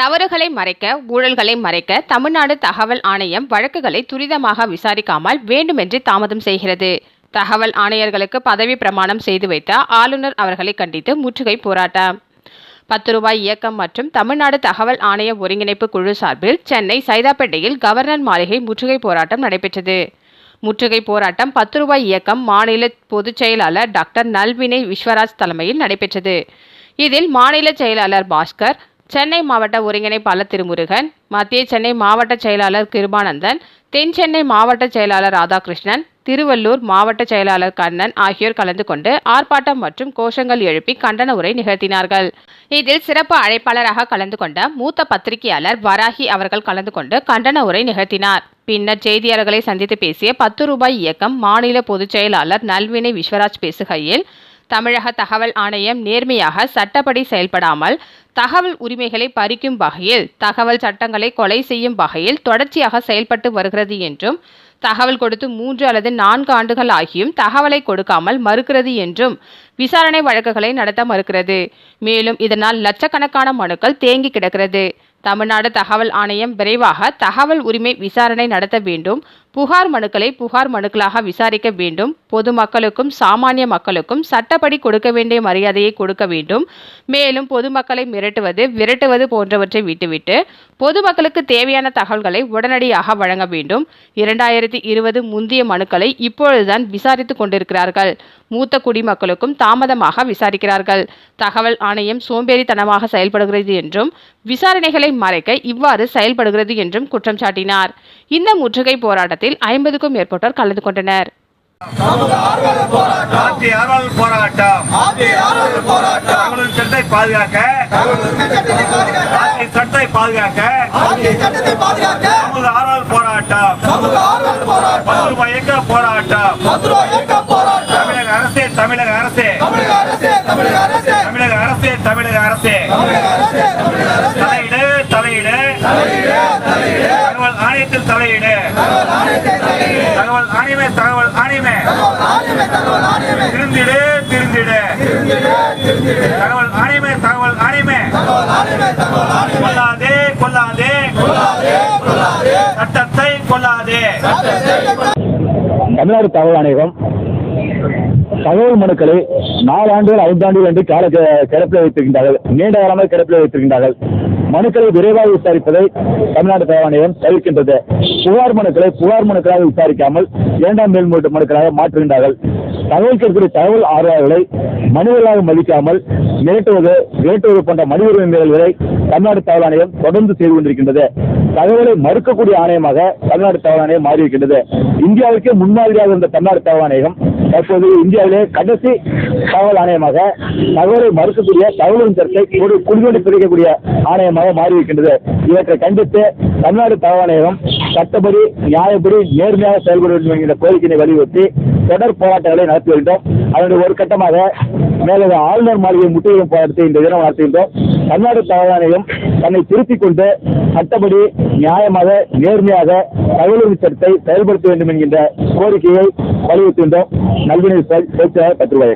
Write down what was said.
தவறுகளை மறைக்க ஊழல்களை மறைக்க தமிழ்நாடு தகவல் ஆணையம் வழக்குகளை துரிதமாக விசாரிக்காமல் வேண்டுமென்றே தாமதம் செய்கிறது. தகவல் ஆணையர்களுக்கு பதவி பிரமாணம் செய்து வைத்த ஆளுநர் அவர்களை கண்டித்து முற்றுகை போராட்டம். பத்து ரூபாய் இயக்கம் மற்றும் தமிழ்நாடு தகவல் ஆணைய ஒருங்கிணைப்பு குழு சார்பில் சென்னை சைதாப்பேட்டையில் கவர்னர் மாளிகை முற்றுகை போராட்டம் நடைபெற்றது. முற்றுகை போராட்டம் பத்து ரூபாய் இயக்கம் மாநில பொதுச் செயலாளர் டாக்டர் நல்வினை விஸ்வராஜ் தலைமையில் நடைபெற்றது. இதில் மாநில செயலாளர் பாஸ்கர் சென்னை மாவட்ட ஒருங்கிணைப்பாளர் திருமுருகன் மத்திய சென்னை மாவட்ட செயலாளர் கிருபானந்தன் தென் சென்னை மாவட்ட செயலாளர் ராதாகிருஷ்ணன் திருவள்ளூர் மாவட்ட செயலாளர் கண்ணன் ஆகியோர் கலந்து கொண்டு ஆர்ப்பாட்டம் மற்றும் கோஷங்கள் எழுப்பி கண்டன உரை நிகழ்த்தினார்கள். இதில் சிறப்பு அழைப்பாளராக கலந்து கொண்ட மூத்த பத்திரிகையாளர் வராகி அவர்கள் கலந்து கொண்டு கண்டன உரை நிகழ்த்தினார். பின்னர் செய்தியாளர்களை சந்தித்து பேசிய பத்து ரூபாய் இயக்கம் மாநில பொதுச் செயலாளர் நல்வினை விஸ்வராஜ் பேசுகையில் தமிழக தகவல் ஆணையம் நேர்மையாக சட்டப்படி செயல்படாமல் தகவல் உரிமைகளை பறிக்கும் வகையில் தகவல் சட்டங்களை கொலை செய்யும் வகையில் தொடர்ச்சியாக செயல்பட்டு வருகிறது என்றும் தகவல் கொடுத்து மூன்று அல்லது நான்கு ஆண்டுகள் ஆகியும் தகவலை கொடுக்காமல் மறுக்கிறது என்றும் விசாரணை வழக்குகளை நடத்த மறுக்கிறது. மேலும் இதனால் லட்சக்கணக்கான மனுக்கள் தேங்கி கிடக்கிறது. தமிழ்நாடு தகவல் ஆணையம் விரைவாக தகவல் உரிமை விசாரணை நடத்த வேண்டும். புகார் மனுக்களை புகார் மனுக்களாக விசாரிக்க வேண்டும். பொதுமக்களுக்கும் சாமானிய மக்களுக்கும் சட்டப்படி கொடுக்க வேண்டிய மரியாதையை கொடுக்க வேண்டும். மேலும் பொதுமக்களை மிரட்டுவது விரட்டுவது போன்றவற்றை விட்டுவிட்டு பொதுமக்களுக்கு தேவையான தகவல்களை உடனடியாக வழங்க வேண்டும். இரண்டாயிரத்தி இருபது முந்தைய மனுக்களை இப்பொழுதுதான் விசாரித்துக் கொண்டிருக்கிறார்கள். மூத்த குடிமக்களுக்கும் தாமதமாக விசாரிக்கிறார்கள். தகவல் ஆணையம் சோம்பேறித்தனமாக செயல்படுகிறது என்றும் விசாரணைகளை மறைக்க இவ்வாறு செயல்படுகிறது என்றும் குற்றம் சாட்டினார். இந்த முற்றுகை போராட்டத்தில் ஐம்பதுக்கும் மேற்பட்டோர் கலந்து கொண்டனர். போராட்டம். சட்டத்தை பாதுகாக்க. போராட்டம். போராட்டம் தமிழக அரசே தமிழக அரசே தமிழக அரசே. தமிழக அரசே தலையிடு தலையிடு. தகவல் ஆணையத்தில் தலையிடு. தகவல் ஆணையமே தகவல் ஆணையமே. திருந்திடு திருந்திடு. தகவல் ஆணையமே தகவல் ஆணையமே. கொல்லாதே கொல்லாதே. சட்டத்தை கொல்லாதே. தமிழ்நாடு தகவல் ஆணையகம் தகவல் மனுக்களை நாலு ஆண்டுகள் என்று கால கிடப்பில் வைத்திருக்கின்றார்கள். நீண்ட காலமாக கிடப்பில் வைத்திருக்கின்றார்கள். மனுக்களை விரைவாக விசாரிப்பதை தமிழ்நாடு தகவல் தவிர்க்கின்றது. புகார் மனுக்களை புகார் மனுக்களாக விசாரிக்காமல் இரண்டாம் மேல்முறையீட்டு மனுக்களாக மாற்றுகின்றார்கள். தகவல் கேட்கக்கூடிய தகவல் ஆர்வலர்களை மனிதர்களாக மதிக்காமல் மிரட்டுவது மிரட்டுவது போன்ற மனித உரிமை மீறல்களை தமிழ்நாடு தகவல் ஆணையம் தொடர்ந்து செய்து கொண்டிருக்கின்றது. தகவலை மறுக்கக்கூடிய ஆணையமாக தமிழ்நாடு தகவல் ஆணையம் மாறியிருக்கின்றது இந்தியாவுக்கே முன்மாதிரியாக இருந்த தமிழ்நாடு தகவல் ஆணையம் தற்போது இந்தியாவிலே கடைசி தகவல் ஆணையமாக தகவலை மறுக்கக்கூடிய தகவலின் ஒரு குடிகொண்டு பிரிக்கக்கூடிய ஆணையமாக மாறியிருக்கின்றது இவற்றை கண்டித்து தமிழ்நாடு தகவல் ஆணையம் சட்டப்படி நியாயப்படி நேர்மையாக செயல்பட வேண்டும் என்கிற கோரிக்கையை வலியுறுத்தி தொடர் போராட்டங்களை நடத்தி வருகின்றோம். அதனுடைய ஒரு கட்டமாக மேலக ஆளுநர் மாளிகை முற்றுகையிடும் போராட்டத்தை இந்த தினம் நடத்துகின்றோம். தமிழ்நாடு தகவல் தன்னை திருத்திக் கொண்டு சட்டப்படி நியாயமாக நேர்மையாக தகவல் சட்டத்தை செயல்படுத்த வேண்டும் என்கின்ற கோரிக்கையை வலியுறுத்துகின்றோம். நல்வினை பேச்சாளர் பத்திரிகை